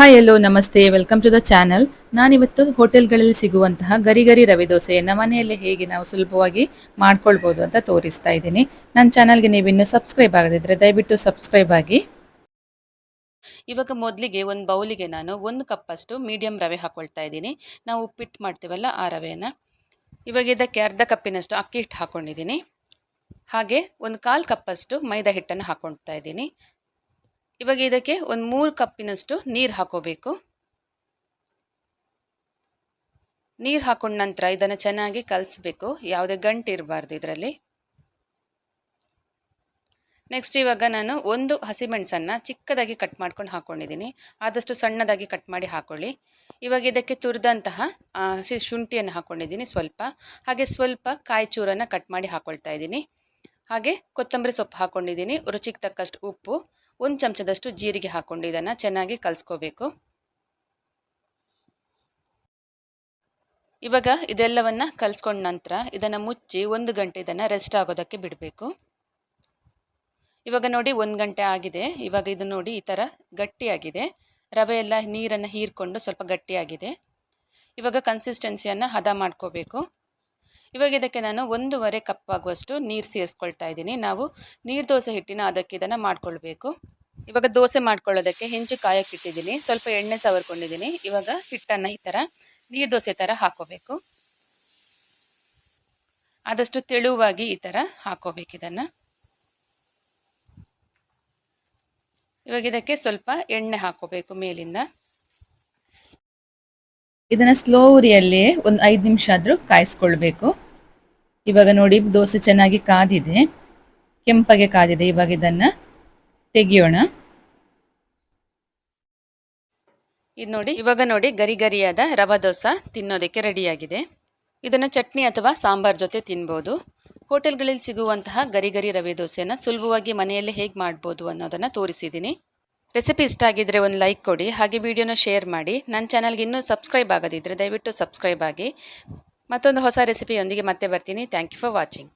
Hi ಎಲ್ಲೋ ನಮಸ್ತೆ. Welcome to the channel ನಾನಿವತ್ತು ಹೋಟೆಲ್ಗಳಲ್ಲಿ ಸಿಗುವಂತಹ ಗರಿ ಗರಿ ರವೆ ದೋಸೆಯನ್ನು ಮನೆಯಲ್ಲೇ ಹೇಗೆ ನಾವು ಸುಲಭವಾಗಿ ಮಾಡ್ಕೊಳ್ಬೋದು ಅಂತ ತೋರಿಸ್ತಾ ಇದ್ದೀನಿ. ನನ್ನ ಚಾನಲ್ಗೆ ನೀವು ಇನ್ನೂ ಸಬ್ಸ್ಕ್ರೈಬ್ ಆಗದಿದ್ದರೆ ದಯವಿಟ್ಟು ಸಬ್ಸ್ಕ್ರೈಬ್ ಆಗಿ. ಇವಾಗ ಮೊದಲಿಗೆ ಒಂದು ಬೌಲಿಗೆ ನಾನು ಒಂದು ಕಪ್ಪಷ್ಟು ಮೀಡಿಯಂ ರವೆ ಹಾಕ್ಕೊಳ್ತಾ ಇದ್ದೀನಿ. ನಾವು ಉಪ್ಪಿಟ್ಟು ಮಾಡ್ತೀವಲ್ಲ ಆ ರವೆನ ಇವಾಗ ಇದಕ್ಕೆ ಅರ್ಧ ಕಪ್ಪಿನಷ್ಟು ಅಕ್ಕಿ ಹಿಟ್ಟು ಹಾಕ್ಕೊಂಡಿದ್ದೀನಿ ಹಾಗೆ ಒಂದು ಕಾಲು ಕಪ್ಪಷ್ಟು ಮೈದಾ ಹಿಟ್ಟನ್ನು ಹಾಕ್ಕೊಳ್ತಾ ಇದ್ದೀನಿ. ಇವಾಗ ಇದಕ್ಕೆ ಒಂದು ಮೂರು ಕಪ್ಪಿನಷ್ಟು ನೀರು ಹಾಕೋಬೇಕು. ನೀರು ಹಾಕೊಂಡ ನಂತರ ಇದನ್ನು ಚೆನ್ನಾಗಿ ಕಲಿಸ್ಬೇಕು. ಯಾವುದೇ ಗಂಟು ಇರಬಾರ್ದು ಇದರಲ್ಲಿ. ನೆಕ್ಸ್ಟ್ ಇವಾಗ ನಾನು ಒಂದು ಹಸಿಮೆಣಸನ್ನು ಚಿಕ್ಕದಾಗಿ ಕಟ್ ಮಾಡ್ಕೊಂಡು ಹಾಕ್ಕೊಂಡಿದ್ದೀನಿ ಆದಷ್ಟು ಸಣ್ಣದಾಗಿ ಕಟ್ ಮಾಡಿ ಹಾಕ್ಕೊಳ್ಳಿ ಇವಾಗ ಇದಕ್ಕೆ ತುರಿದಂತಹ ಶುಂಠಿಯನ್ನು ಹಾಕ್ಕೊಂಡಿದ್ದೀನಿ ಸ್ವಲ್ಪ. ಹಾಗೆ ಸ್ವಲ್ಪ ಕಾಯಿ ಚೂರನ್ನು ಕಟ್ ಮಾಡಿ ಹಾಕ್ಕೊಳ್ತಾ ಇದ್ದೀನಿ. ಹಾಗೆ ಕೊತ್ತಂಬರಿ ಸೊಪ್ಪು ಹಾಕ್ಕೊಂಡಿದ್ದೀನಿ ರುಚಿಗೆ ತಕ್ಕಷ್ಟು ಉಪ್ಪು. ಒಂದು ಚಮಚದಷ್ಟು ಜೀರಿಗೆ ಹಾಕ್ಕೊಂಡು ಇದನ್ನು ಚೆನ್ನಾಗಿ ಕಲಿಸ್ಕೋಬೇಕು. ಇವಾಗ ಇದೆಲ್ಲವನ್ನು ಕಲಿಸ್ಕೊಂಡ ನಂತರ ಇದನ್ನು ಮುಚ್ಚಿ ಒಂದು ಗಂಟೆ ಇದನ್ನು ರೆಸ್ಟ್ ಆಗೋದಕ್ಕೆ ಬಿಡಬೇಕು. ಇವಾಗ ನೋಡಿ ಒಂದು ಗಂಟೆ ಆಗಿದೆ. ಇವಾಗ ಇದು ನೋಡಿ ಈ ಥರ ಗಟ್ಟಿಯಾಗಿದೆ. ರವೆ ಎಲ್ಲ ನೀರನ್ನು ಹೀರ್ಕೊಂಡು ಸ್ವಲ್ಪ ಗಟ್ಟಿಯಾಗಿದೆ. ಇವಾಗ ಕನ್ಸಿಸ್ಟೆನ್ಸಿಯನ್ನು ಹದ ಮಾಡ್ಕೋಬೇಕು. ಇವಾಗ ಇದಕ್ಕೆ ನಾನು ಒಂದೂವರೆ ಕಪ್ ಆಗುವಷ್ಟು ನೀರು ಸೇರಿಸ್ಕೊಳ್ತಾ ಇದ್ದೀನಿ. ನಾವು ನೀರು ದೋಸೆ ಹಿಟ್ಟಿನ ಅದಕ್ಕೆ ಇದನ್ನು ಮಾಡ್ಕೊಳ್ಬೇಕು. ಇವಾಗ ದೋಸೆ ಮಾಡ್ಕೊಳ್ಳೋದಕ್ಕೆ ಹೆಂಚು ಕಾಯಕ್ಕೆ ಇಟ್ಟಿದ್ದೀನಿ. ಸ್ವಲ್ಪ ಎಣ್ಣೆ ಸವರ್ಕೊಂಡಿದ್ದೀನಿ. ಇವಾಗ ಹಿಟ್ಟನ್ನು ಈ ಥರ ನೀರು ದೋಸೆ ಥರ ಹಾಕೋಬೇಕು. ಆದಷ್ಟು ತೆಳುವಾಗಿ ಈ ಥರ ಹಾಕೋಬೇಕು ಇದನ್ನು. ಇವಾಗ ಇದಕ್ಕೆ ಸ್ವಲ್ಪ ಎಣ್ಣೆ ಹಾಕೋಬೇಕು ಮೇಲಿಂದ. ಇದನ್ನ ಸ್ಲೋ ಉರಿಯಲ್ಲಿ ಒಂದು ಐದು ನಿಮಿಷ ಆದರೂ ಕಾಯಿಸ್ಕೊಳ್ಬೇಕು. ಇವಾಗ ನೋಡಿ, ದೋಸೆ ಚೆನ್ನಾಗಿ ಕಾದಿದೆ. ಕೆಂಪಗೆ ಕಾದಿದೆ, ಇವಾಗ ಇದನ್ನ ತೆಗಿಯೋಣ. ಇದು ನೋಡಿ, ಇವಾಗ ನೋಡಿ ಗರಿ ಗರಿಯಾದ ರವಾ ದೋಸೆ ತಿನ್ನೋದಕ್ಕೆ ರೆಡಿಯಾಗಿದೆ. ಇದನ್ನು ಚಟ್ನಿ ಅಥವಾ ಸಾಂಬಾರ್ ಜೊತೆ ತಿನ್ಬೋದು. ಹೋಟೆಲ್ಗಳಲ್ಲಿ ಸಿಗುವಂತಹ ಗರಿ ಗರಿ ರವೆ ದೋಸೆನ ಸುಲಭವಾಗಿ ಮನೆಯಲ್ಲೇ ಹೇಗೆ ಮಾಡ್ಬೋದು ಅನ್ನೋದನ್ನು ತೋರಿಸಿದ್ದೀನಿ ರೆಸಿಪಿ ಇಷ್ಟ ಆಗಿದ್ರೆ ಒಂದು ಲೈಕ್ ಕೊಡಿ, ಹಾಗೆ ವಿಡಿಯೋನ ಶೇರ್ ಮಾಡಿ. ನನ್ನ ಚಾನಲ್ಗೆ ಇನ್ನೂ ಸಬ್ಸ್ಕ್ರೈಬ್ ಆಗೋದಿದ್ರೆ ದಯವಿಟ್ಟು ಸಬ್ಸ್ಕ್ರೈಬ್ ಆಗಿ. ಮತ್ತೊಂದು ಹೊಸ ರೆಸಿಪಿಯೊಂದಿಗೆ ಮತ್ತೆ ಬರ್ತೀನಿ. Thank you for watching